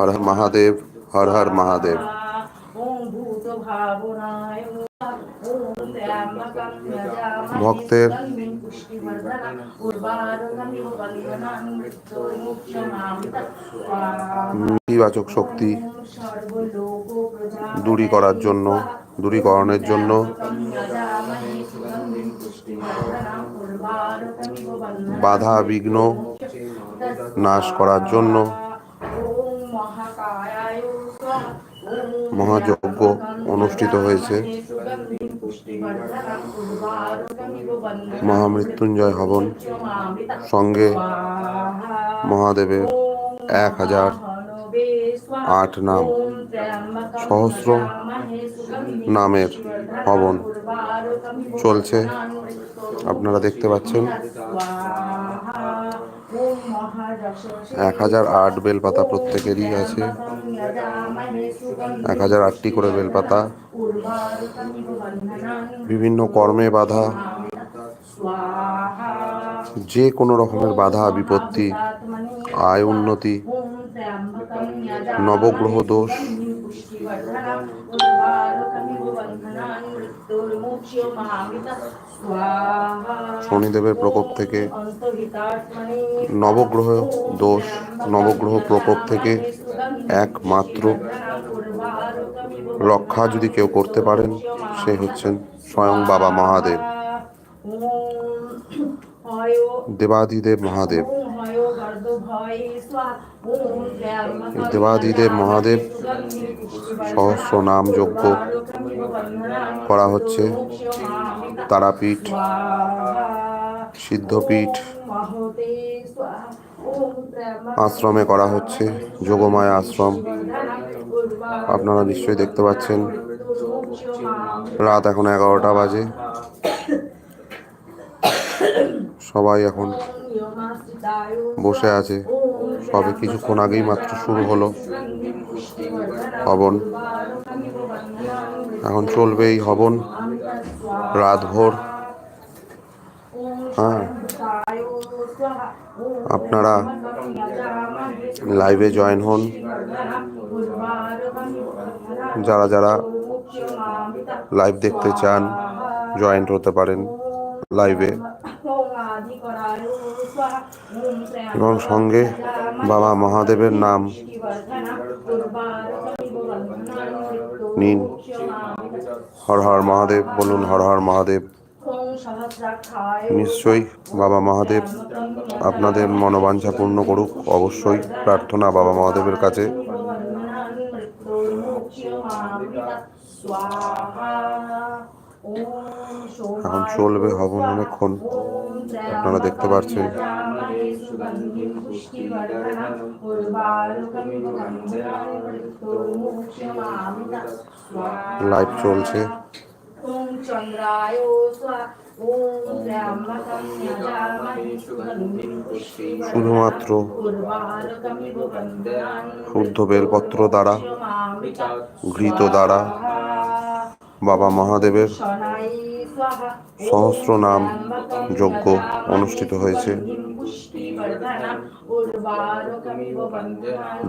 হর হর মহাদেব, হর হর মহাদেব। ভক্তের নেতিবাচক শক্তি দূরী করার জন্য, দূরীকরণের জন্য বাধা বিঘ্ন নাশ করার জন্য মহাযজ্ঞ অনুষ্ঠিত হয়েছে। মহামৃত্যুঞ্জয় হবন সঙ্গে মহাদেবের এক হাজার আট নাম। সহস্র নামের হবন চলছে। আপনারা দেখতে পাচ্ছেন। এক হাজার আট বেলপাতা প্রত্যেকেরই আছে। এক হাজার আটটি করে বেলপাতা। বিভিন্ন কর্মে বাধা। যে কোনো রকমের বাধা, বিপত্তি, আয়, উন্নতি নবগ্রহ দোষ শনিদেবের প্রকোপ থেকে নবগ্রহ দোষ নবগ্রহ প্রকোপ থেকে একমাত্র রক্ষা যদি কেউ করতে পারেন সে হচ্ছেন স্বয়ং বাবা মহাদেব। দেবাদিদেব মহাদেব। দেবাদিদেব মহাদেব সহস্র নাম যজ্ঞ করা হচ্ছে। তারাপীঠ, সিদ্ধপীঠ, আশ্রমে করা হচ্ছে। যোগমায়া আশ্রম। আপনারা নিশ্চয়ই দেখতে পাচ্ছেন। রাত এখন এগারোটা বাজে। সবাই এখন বসে আছে। সবে কিছুক্ষণ আগেই মাত্র শুরু হলো। হবন। এখন চলবে এই হবন। রাতভর। হ্যাঁ। আপনারা লাইভে জয়েন হন। যারা যারা লাইভ দেখতে চান জয়েন্ট হতে পারেন লাইভে এবং সঙ্গে বাবা মহাদেবের নাম নিন। হর হর মহাদেব বলুন, হর হর মহাদেব। নিশ্চয়ই বাবা মহাদেব আপনাদের মনোবাঞ্ছা পূর্ণ করুক। অবশ্যই প্রার্থনা বাবা মহাদেবের কাছে। এখন চলবে হবন অনেকক্ষণ। আপনারা দেখতে পাচ্ছেন লাইভ চলছে। শুধুমাত্র শুদ্ধ বেলপত্র দ্বারা, ঘৃত দ্বারা বাবা মহাদেবের সহস্র নাম যজ্ঞ অনুষ্ঠিত হয়েছে।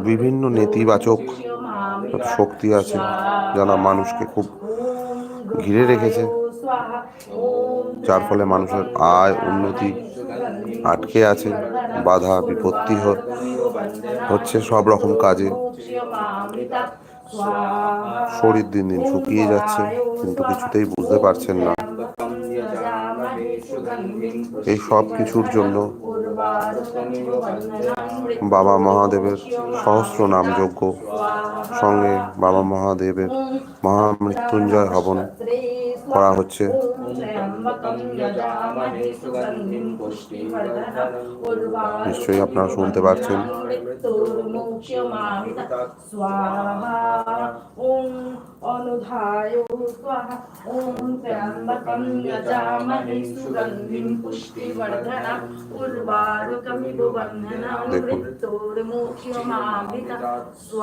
বিভিন্ন নেতিবাচক শক্তি আছে যারা মানুষকে খুব ঘিরে রেখেছে, যার ফলে মানুষের আয় উন্নতি আটকে আছে, বাধা বিপত্তি হচ্ছে, সব রকম কাজে। শরীর দিন দিন শুকিয়ে যাচ্ছে, কিন্তু কিছুতেই বুঝতে পারছেন না। এই সব কিছুর জন্য বাবা মহাদেবের সহস্র নাম যজ্ঞ সঙ্গে বাবা মহাদেবের মহামৃত্যুঞ্জয় হবন। করা হচ্ছে। নিশ্চয়ই আপনারা শুনতে পাচ্ছেন। অনুধায় স্বাহা ওম ত্র্যম্বকং যজামহে সুগন্ধিং পুষ্টিবর্ধনং উর্বারুকমিব বন্ধনাং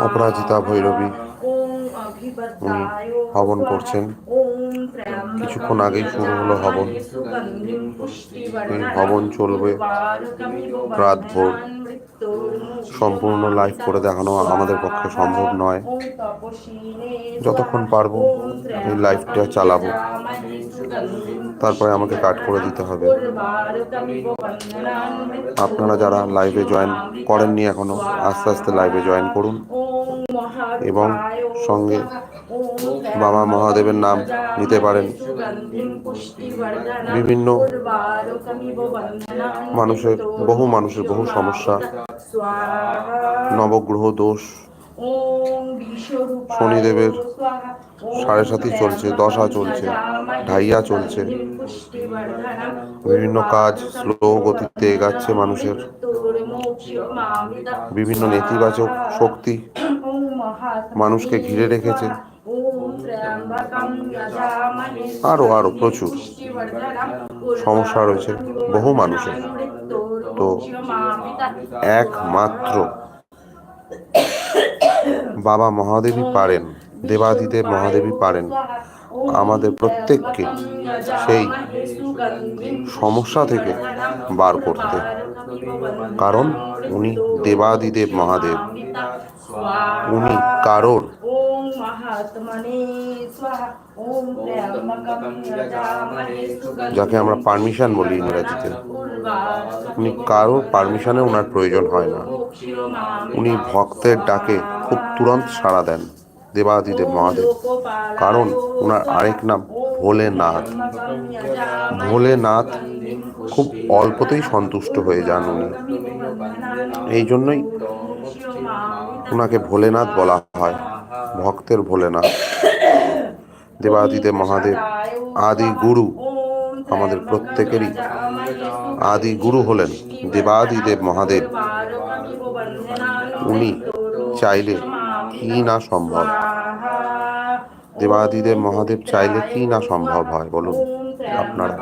অপরাজিতা ভৈরবী ওম হবন করছেন। ওম কিছুক্ষণ আগেই শুরু হলো হবন। হবন চলবে রাতভর। বন্ধনাং সম্পূর্ণ লাইভ করে দেখানো আমাদের পক্ষে সম্ভব নয়। যতক্ষণ পারব এই লাইভটা চালাবো। তারপরে আমাকে কাট করে দিতে হবে। আপনারা যারা লাইভে জয়েন করেননি এখনও, আস্তে আস্তে লাইভে জয়েন করুন। এবং সঙ্গে বাবা মহাদেবের নাম নিতে পারেন। বিভিন্ন মানুষের, বহু মানুষের বহু সমস্যা। নবগ্রহ দোষ। শনিদেবের সাড়ে সাথী চলছে, দশা চলছে, ঢাইয়া চলছে। বিভিন্ন কাজ স্লো গতিতে এগাচ্ছে মানুষের। বিভিন্ন নেতিবাচক শক্তি মানুষকে ঘিরে রেখেছে। আরও আরও, প্রচুর। সমস্যা রয়েছে, বহু মানুষের। তো একমাত্র বাবা মহাদেবী পারেন, দেবাদিদেব মহাদেবী পারেন, আমাদের প্রত্যেককে সেই সমস্যা থেকে বার করতে। কারণ উনি দেবাদিদেব মহাদেব। উনি কারোর যাকে আমরা পারমিশন বলি ইংরেজিতে। উনি কারোর পারমিশনে ওনার প্রয়োজন হয় না। উনি ভক্তের ডাকে খুব তুরন্ত সাড়া দেন। দেবাদিদেব মহাদেব। কারণ ওনার আরেক নাম ভোলেনাথ। ভোলেনাথ খুব অল্পতেই সন্তুষ্ট হয়ে যান উনি। এই জন্যই ওনাকে ভোলেনাথ বলা হয়। ভক্তের ভোলেনাথ, দেবাদিদেব মহাদেব আদি গুরু আমাদের প্রত্যেকেরই আদি গুরু হলেন দেবাদিদেব মহাদেব। উনি চাইলে কি না সম্ভব? দেবাদিদেব মহাদেব চাইলে কি না সম্ভব হয় বলুন আপনারা?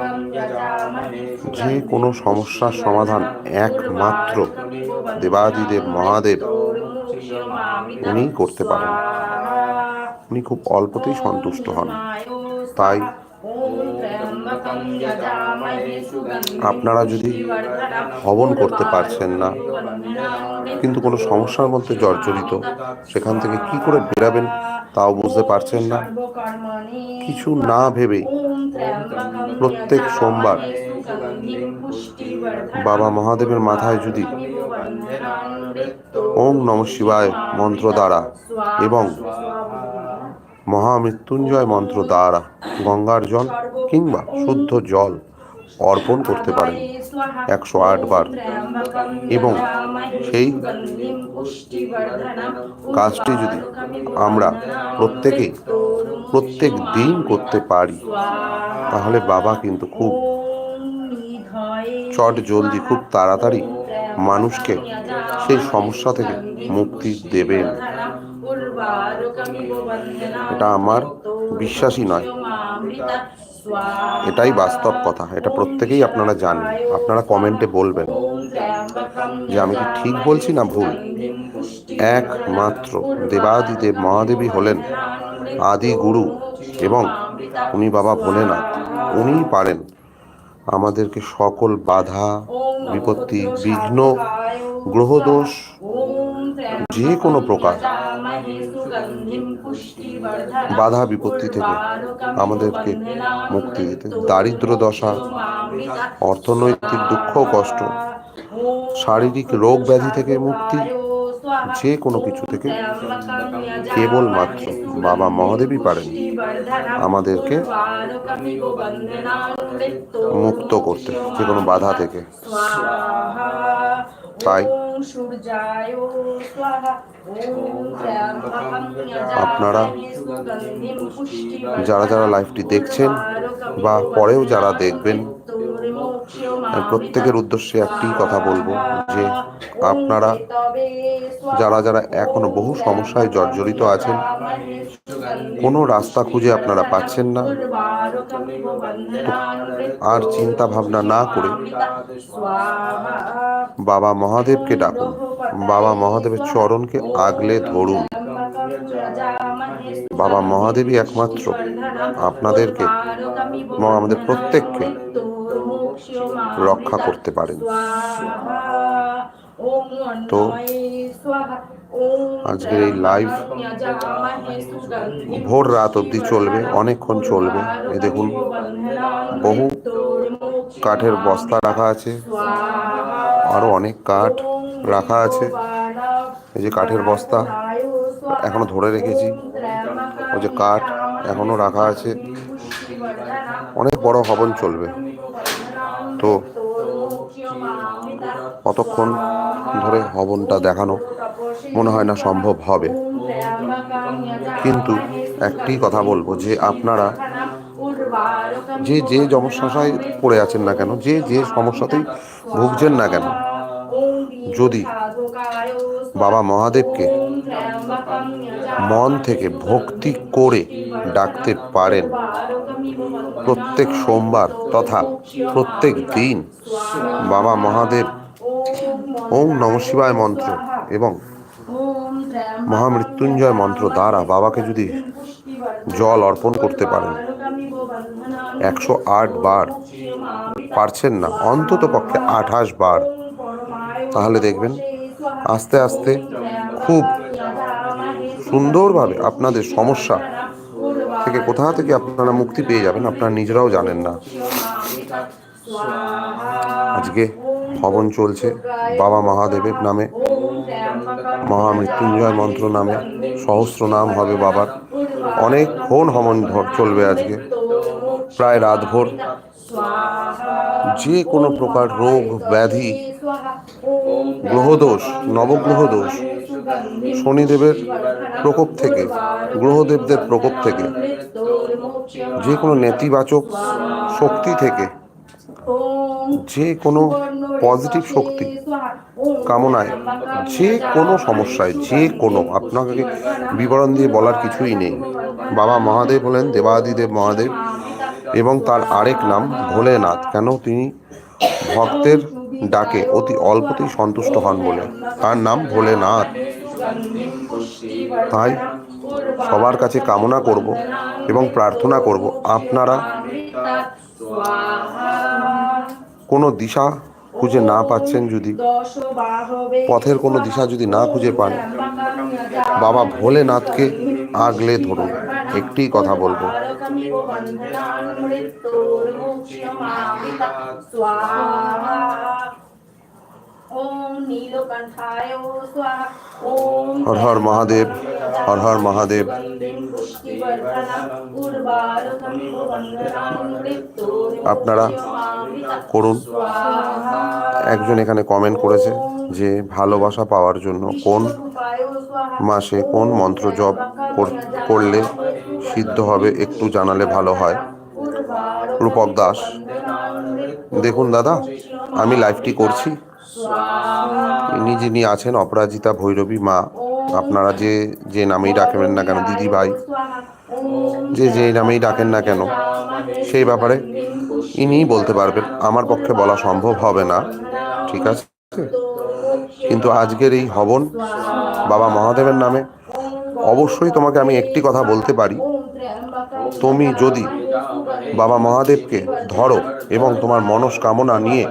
যে কোনো সমস্যার সমাধান একমাত্র দেবাদিদেব মহাদেব উনি করতে পারেন। উনি খুব অল্পতেই সন্তুষ্ট হন। তাই আপনারা যদি হবন করতে পারছেন না কিন্তু কোনো সমস্যার মধ্যে জর্জরিত সেখান থেকে কি করে বেরাবেন তাও বুঝতে পারছেন না। কিছু না ভেবে প্রত্যেক সোমবার বাবা মহাদেবের মাথায় যদি ওম নম শিবায় মন্ত্র দ্বারা এবং মহামৃত্যুঞ্জয় মন্ত্র দ্বারা গঙ্গার জল কিংবা শুদ্ধ জল অর্পণ করতে পারেন একশো আট বার। এবং সেই কাজটি যদি আমরা প্রত্যেকেই প্রত্যেক দিন করতে পারি তাহলে বাবা কিন্তু খুব চট জলদি খুব তাড়াতাড়ি মানুষকে সেই সমস্যা থেকে মুক্তি দেবেন এটা আমার বিশ্বাসই নয়। এটাই বাস্তব কথা। এটা প্রত্যেকেই আপনারা জানেন। আপনারা কমেন্টে বলবেন যে আমি কি ঠিক বলছি না ভুল? একমাত্র দেবাদিদেব মহাদেবী হলেন আদি গুরু এবং উনি বাবা ভোলেনাথ। উনিই পারেন আমাদেরকে সকল বাধা, বিপত্তি, বিঘ্ন, গ্রহদোষ, যে কোনো প্রকার বাধা, বিপত্তি থেকে আমাদেরকে মুক্তি দিতে। দারিদ্র দশা, অর্থনৈতিক দুঃখ কষ্ট, শারীরিক রোগ ব্যাধি থেকে মুক্তি যে কোনো কিছু থেকে কেবলমাত্র বাবা মহাদেবই পারেন। আমাদেরকে মুক্ত করতে যে কোনো বাধা থেকে। তাই আপনারা যারা যারা লাইভটি দেখছেন বা পরেও যারা দেখবেন প্রত্যেকের উদ্দেশ্যে একটি কথা বলব যে আপনারা যারা যারা এখনও বহু সমস্যায় জর্জরিত আছেন কোনো রাস্তা খুঁজে আপনারা পাচ্ছেন না। আর চিন্তা ভাবনা না করে বাবা মহাদেবকে ডাকুন। বাবা মহাদেবের চরণকে আগলে ধরুন। বাবা মহাদেবী একমাত্র আপনাদেরকে এবং আমাদের প্রত্যেককে রক্ষা করতে পারেন। তো আজকের এই লাইভ ভোর রাত অবধি চলবে অনেকক্ষণ চলবে। এ দেখুন বহু কাঠের বস্তা রাখা আছে আরও অনেক কাঠ রাখা আছে। এই যে কাঠের বস্তা এখনও ধরে রেখেছি। ওই যে কাঠ এখনও রাখা আছে। অনেক বড় হবন চলবে। তো কতক্ষণ ধরে হবনটা দেখানো মনে হয় না সম্ভব হবে। কিন্তু একটি কথা বলব যে আপনারা যে যে সমস্যায় পড়ে আছেন না কেন, যে যে সমস্যাতেই ভুগছেন না কেন, যদি বাবা মহাদেবকে মন থেকে ভক্তি করে ডাকতে পারেন, প্রত্যেক সোমবার তথা প্রত্যেক দিন বাবা মহাদেব ওম নম শিবায় মন্ত্র এবং মহামৃত্যুঞ্জয় মন্ত্র দ্বারা বাবাকে যদি জল অর্পণ করতে পারেন। একশো আট বার। পারছেন না? অন্তত পক্ষে আঠাশ বার। তাহলে দেখবেন, আস্তে আস্তে খুব সুন্দরভাবে আপনাদের সমস্যা থেকে কোথা থেকে আপনারা মুক্তি পেয়ে যাবেন, আপনারা নিজেরাও জানেন না। আজকে হবন চলছে বাবা মহাদেবের নামে। মহামৃত্যুঞ্জয় মন্ত্র নামে সহস্র নাম হবে বাবার। অনেক হবন ধর- চলবে আজকে। প্রায় রাতভর। যে কোনো প্রকার রোগ, ব্যাধি, গ্রহদোষ নবগ্রহ দোষ শনিদেবের প্রকোপ থেকে, গ্রহদেবদের প্রকোপ থেকে, যে কোনো নেতিবাচক শক্তি থেকে যে কোনো পজিটিভ শক্তি কামনায় যে কোনো সমস্যায় যে কোনো আপনাকে বিবরণ দিয়ে বলার কিছুই নেই। বাবা মহাদেব হলেন দেবাদিদেব মহাদেব এবং তার আরেক নাম ভোলেনাথ। কেন তিনি ভক্তের ডাকে অতি অল্পতেই সন্তুষ্ট হন বলে। তার নাম ভোলেনাথ। তাই সবার কাছে কামনা করব এবং প্রার্থনা করব আপনারা কোনো দিশা খুঁজে না পাচ্ছেন যদি, পথের কোনো দিশা যদি না খুঁজে পান, বাবা ভোলেনাথকে আগলে ধরুন। একটি কথা বলব। হর হর মহাদেব, হর হর মহাদেব। আপনারা করুন। একজন এখানে কমেন্ট করেছে যে ভালোবাসা পাওয়ার জন্য কোন মাসে কোন মন্ত্র জপ কর- করলে সিদ্ধ হবে একটু জানালে ভালো হয়। রূপক দাস, দেখুন দাদা, আমি লাইভটি করছি। ইনি যিনি আছেন, অপরাজিতা ভৈরবী মা, আপনারা যে যে নামেই ডাকেন না কেন দিদি ভাই যে যে নামেই ডাকেন না কেন, সেই ব্যাপারে ইনিই বলতে পারবেন, আমার পক্ষে বলা সম্ভব হবে না, ঠিক আছে? কিন্তু আজকের এই হবন বাবা মহাদেবের নামে অবশ্যই তোমাকে আমি একটি কথা বলতে পারি। তুমি যদি বাবা মহাদেবকে ধরো এবং তোমার মনস্কামনা নিয়ে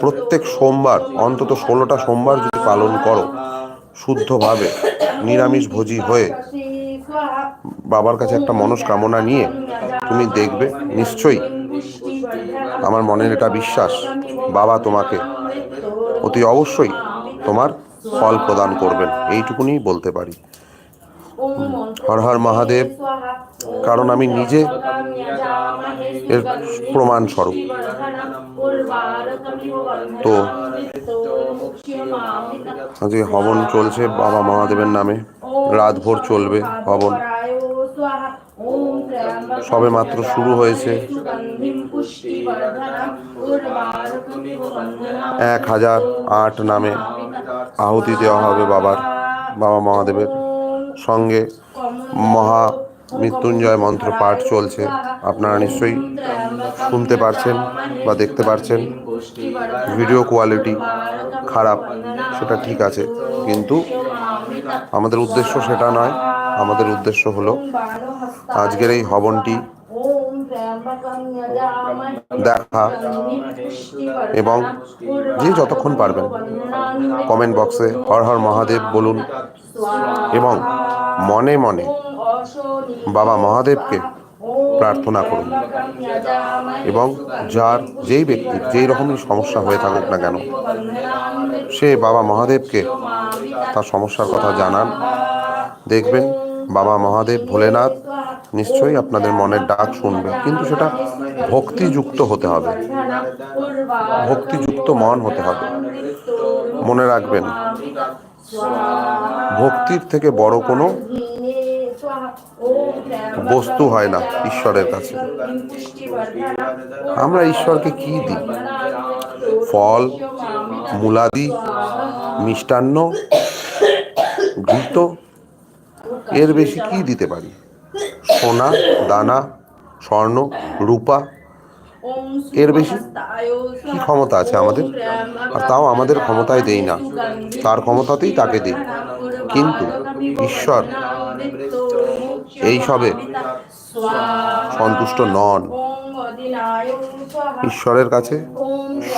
প্রত্যেক সোমবার, অন্তত ষোলোটা সোমবার যদি পালন করো, শুদ্ধভাবে নিরামিষ ভোজি হয়ে বাবার কাছে একটা মনস্কামনা নিয়ে তুমি দেখবে, নিশ্চয়ই আমার মনের এটা বিশ্বাস, বাবা তোমাকে অতি অবশ্যই তোমার ফল প্রদান করবেন এইটুকুনি বলতে পারি। হর হর মহাদেব, কারণ আমি নিজে এর প্রমাণ স্বরূপ। তো আজকে হবন চলছে বাবা মহাদেবের নামে। রাতভর চলবে হবন। সবে মাত্র শুরু হয়েছে। এক হাজার আট নামে আহুতি দেওয়া হবে বাবার, বাবা মহাদেবের। সঙ্গে মহা মৃত্যুঞ্জয় মন্ত্র পাঠ চলছে। আপনারা নিশ্চয়ই শুনতে পারছেন বা দেখতে পারছেন। ভিডিও কোয়ালিটি খারাপ, সেটা ঠিক আছে। কিন্তু আমাদের উদ্দেশ্য সেটা নয়। আমাদের উদ্দেশ্য হলো আজকের এই হবনটি দেখা এবং যে যতক্ষণ পারবেন কমেন্ট বক্সে হর হর মহাদেব বলুন এবং মনে মনে বাবা মহাদেবকে প্রার্থনা করুন। এবং যার যেই ব্যক্তি, যেই রকমই সমস্যা হয়ে থাকুক না কেন, সে বাবা মহাদেবকে তার সমস্যার কথা জানান। দেখবেন বাবা মহাদেব ভোলেনাথ নিশ্চয়ই আপনাদের মনের ডাক শুনবে, কিন্তু সেটা ভক্তিযুক্ত হতে হবে। ভক্তিযুক্ত মন হতে হবে। মনে রাখবেন ভক্তির থেকে বড় কোনো বস্তু হয় না ঈশ্বরের কাছে। আমরা ঈশ্বরকে কি দিই? ফল, মূলাদি, মিষ্টান্ন, ঘৃত, এর বেশি কি দিতে পারি? সোনা, দানা, স্বর্ণ, রূপা এর বেশি কি ক্ষমতা আছে আমাদের? আর তাও আমাদের ক্ষমতায় দেই না। তার ক্ষমতাতেই তাকে দিই। কিন্তু ঈশ্বর এইসবে সন্তুষ্ট নন। ঈশ্বরের কাছে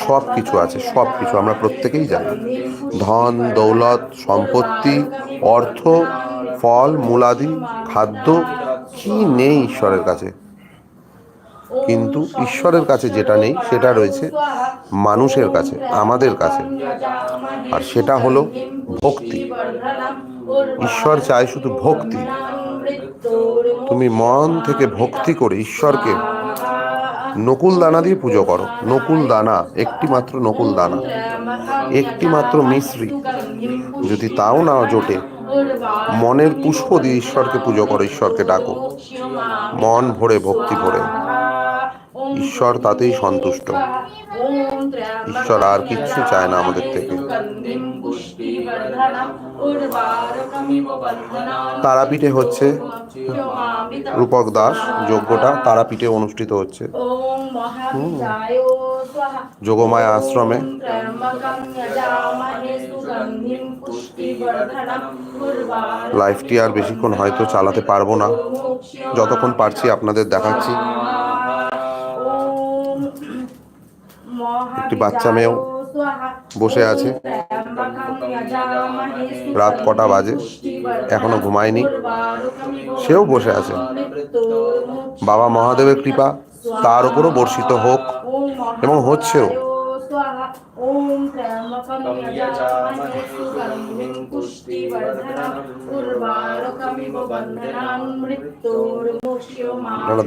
সব কিছু আছে সব কিছু আমরা প্রত্যেকেই জানি। ধন দৌলত সম্পত্তি অর্থ ফল মূলাদি খাদ্য কি নেই ঈশ্বরের কাছে? কিন্তু ঈশ্বরের কাছে যেটা নেই, সেটা রয়েছে মানুষের কাছে, আমাদের কাছে। আর সেটা হলো ভক্তি। ঈশ্বর চায় শুধু ভক্তি। তুমি মন থেকে ভক্তি করে ঈশ্বরকে নকুল দানা দিয়ে পুজো করো। নকুল দানা, একটি মাত্র নকুল দানা। একটি মাত্র মিশ্রি। যদি তাও না জোটে, মনের পুষ্প দিয়ে ঈশ্বরকে পুজো করো, ঈশ্বরকে ডাকো। মন ভরে, ভক্তি ভরে। ঈশ্বর তাতেই সন্তুষ্ট। ঈশ্বর আর কিচ্ছু চায় না আমাদের থেকে। তারাপীঠে হচ্ছে রূপক দাস, যজ্ঞটা তারাপীঠে অনুষ্ঠিত হচ্ছে। যোগমায়া আশ্রমে। লাইফটি আর বেশিক্ষণ হয়তো চালাতে পারব না। যতক্ষণ পারছি আপনাদের দেখাচ্ছি। একটি বাচ্চা মেয়েও বসে আছে। রাত কটা বাজে, এখনও ঘুমায়নি। সেও বসে আছে। বাবা মহাদেবের কৃপা তার উপরও বর্ষিত হোক এবং হচ্ছেও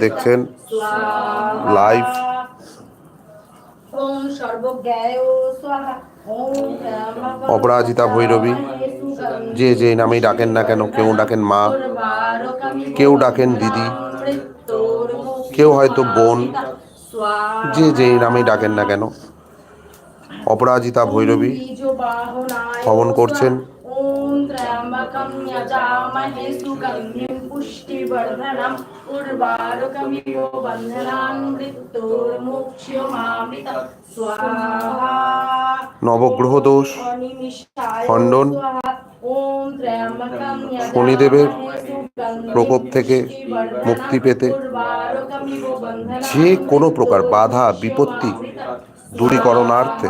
দেখছেন লাইভ অপরাজিতা ভৈরবী যে যে নামেই ডাকেন না কেন কেউ ডাকেন মা কেউ ডাকেন দিদি কেউ হয়তো বোন যে যে নামেই ডাকেন না কেন অপরাজিতা ভৈরবী ভবন করছেন। ওম ত্র্যম্বকম যজামহে সুগন্ধিম পুষ্টিবর্ধনম উর্বারুকমিব বন্ধনান মৃত্যুর্মুক্ষ্যমামৃত নবগ্রহ দোষ খণ্ডন, শনিদেবের প্রকোপ থেকে মুক্তি পেতে। যে কোনো প্রকার বাধা বিপত্তি দূরীকরণার্থে।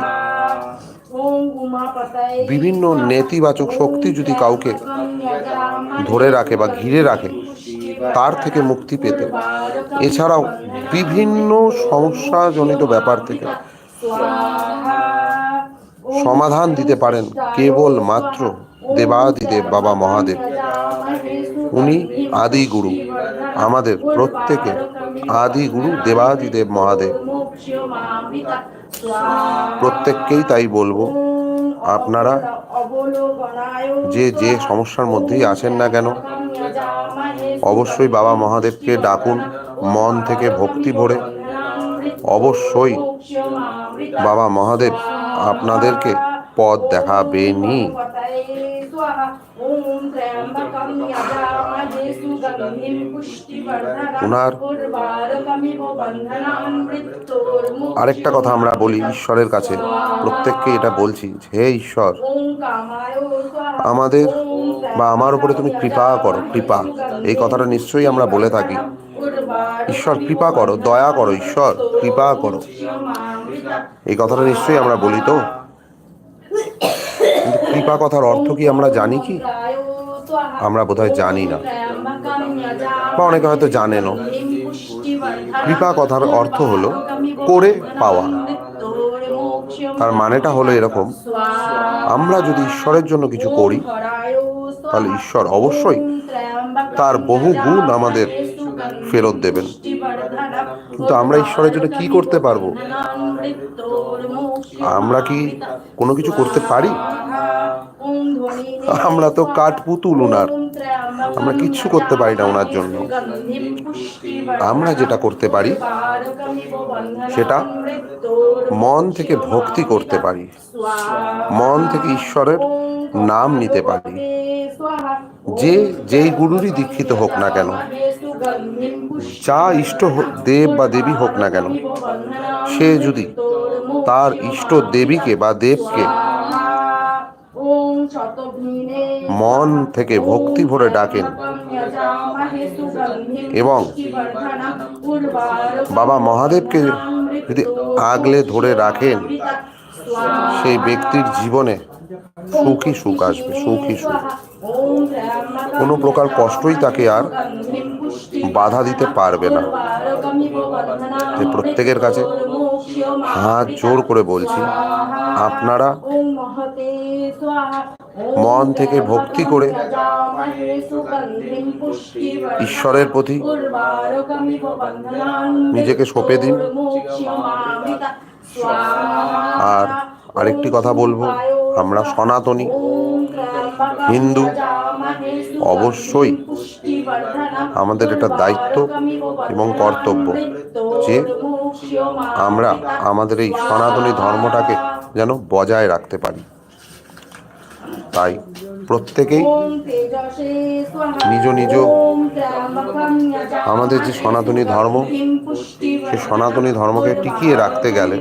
বিভিন্ন নেতিবাচক শক্তি যদি কাউকে ধরে রাখে বা ঘিরে রাখে, তার থেকে মুক্তি পেতে। এছাড়াও বিভিন্ন সমস্যাজনিত ব্যাপার থেকে সমাধান দিতে পারেন কেবল মাত্র দেবাদিদেব বাবা মহাদেব। উনি আদি গুরু, আমাদের প্রত্যেকের আদি গুরু দেবাদিদেব মহাদেব। প্রত্যেককেই তাই বলব। আপনারা যে যে সমস্যার মধ্যেই আছেন না কেন, অবশ্যই বাবা মহাদেবকে ডাকুন, মন থেকে ভক্তি ভরে। অবশ্যই বাবা মহাদেব আপনাদেরকে পথ দেখাবেনি। ওনার আরেকটা কথা আমরা বলি ঈশ্বরের কাছে। প্রত্যেককে এটা বলছি হে ঈশ্বর আমাদের বা আমার উপরে তুমি কৃপা করো কৃপা। এই কথাটা নিশ্চয়ই আমরা বলে থাকি। ঈশ্বর কৃপা করো দয়া করো ঈশ্বর কৃপা করো। এই কথাটা নিশ্চয়ই আমরা বলি তো? কৃপা কথার অর্থ কি আমরা জানি কি? আমরা বোধহয় জানি না। বা অনেকে হয়তো জানেনও। কৃপা কথার অর্থ হলো করে পাওয়া। তার মানেটা হলো এরকম, আমরা যদি ঈশ্বরের জন্য কিছু করি, তাহলে ঈশ্বর অবশ্যই তার বহু গুণ আমাদের ফেরত দেবেন। কিন্তু আমরা ঈশ্বরের জন্য কি করতে পারব? আমরা কি কোনো কিছু করতে পারি? আমরা তো কাঠ পুতুল উনার আমরা কিচ্ছু করতে পারি না ওনার জন্য। আমরা যেটা করতে পারি, সেটা মন থেকে ভক্তি করতে পারি। মন থেকে ঈশ্বরের নাম নিতে পারি। যে, যেই গুরুরই দীক্ষিত হোক না কেন, যা ইষ্ট দেব বা দেবী হোক না কেন, সে যদি তার ইষ্ট দেবীকে বা দেবকে মন থেকে ভক্তি ভরে ডাকেন। এবং বাবা মহাদেবকে যদি আগলে ধরে রাখেন, সেই ব্যক্তির জীবনে সুখী সুখ আসবে সুখী সুখ। কোনো প্রকার কষ্টই তাকে আর বাধা দিতে পারবে না। প্রত্যেকের কাছে হাত জোর করে বলছি, আপনারা মন থেকে ভক্তি করে ঈশ্বরের প্রতি নিজেকে সঁপে দিন। আর আরেকটি কথা বলব, আমরা সনাতনী, হিন্দু, অবশ্যই আমাদের এটা দায়িত্ব এবং কর্তব্য যে আমরা আমাদের এই সনাতনী ধর্মটাকে যেন বজায় রাখতে পারি। তাই প্রত্যেকেই নিজ নিজ আমাদের যে সনাতনী ধর্ম সেই সনাতনী ধর্মকে টিকিয়ে রাখতে গেলে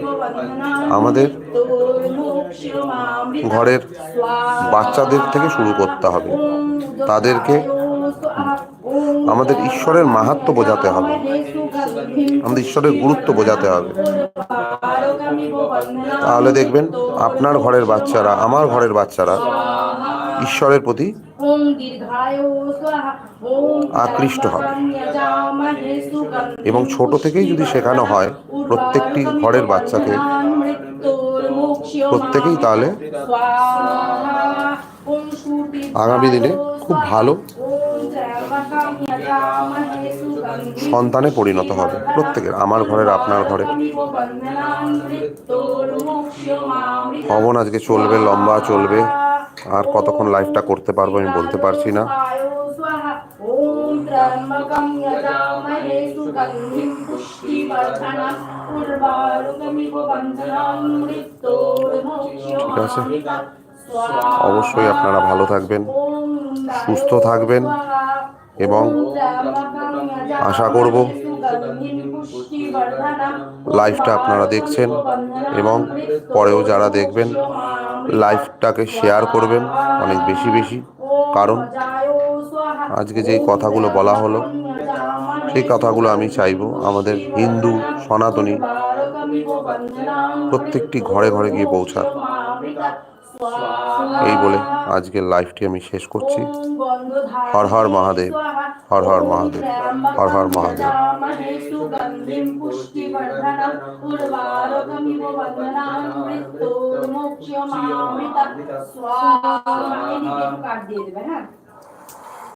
আমাদের ঘরের বাচ্চাদের থেকে শুরু করতে হবে। তাদেরকে আমাদের ঈশ্বরের মাহাত্ম বোঝাতে হবে। আমাদের ঈশ্বরের গুরুত্ব বোঝাতে হবে। তাহলে দেখবেন আপনার ঘরের বাচ্চারা আমার ঘরের বাচ্চারা ঈশ্বরের প্রতি আকৃষ্ট হবে। এবং ছোট থেকেই যদি শেখানো হয় প্রত্যেকটি ঘরের বাচ্চাকে প্রত্যেকেই তাহলে আগামী দিনে খুব ভালো সন্তানে পরিণত হবে। প্রত্যেকের, আমার ঘরের, আপনার ঘরে। হবন আজকে চলবে, লম্বা চলবে। আর কতক্ষণ লাইফটা করতে পারব আমি বলতে পারছি না। ঠিক আছে। অবশ্যই আপনারা ভালো থাকবেন, সুস্থ থাকবেন। এবং আশা করব লাইফটা আপনারা দেখছেন এবং পরেও যারা দেখবেন লাইফটাকে শেয়ার করবেন অনেক বেশি বেশি। কারণ আজকে যেই কথাগুলো বলা হলো, সেই কথাগুলো আমি চাইব আমাদের হিন্দু সনাতনী প্রত্যেকটি ঘরে ঘরে গিয়ে পৌঁছার। এই বলে আজকের লাইফটি আমি শেষ করছি। হর হর মহাদেব, হর হর মহাদেব, হর হর মহাদেব।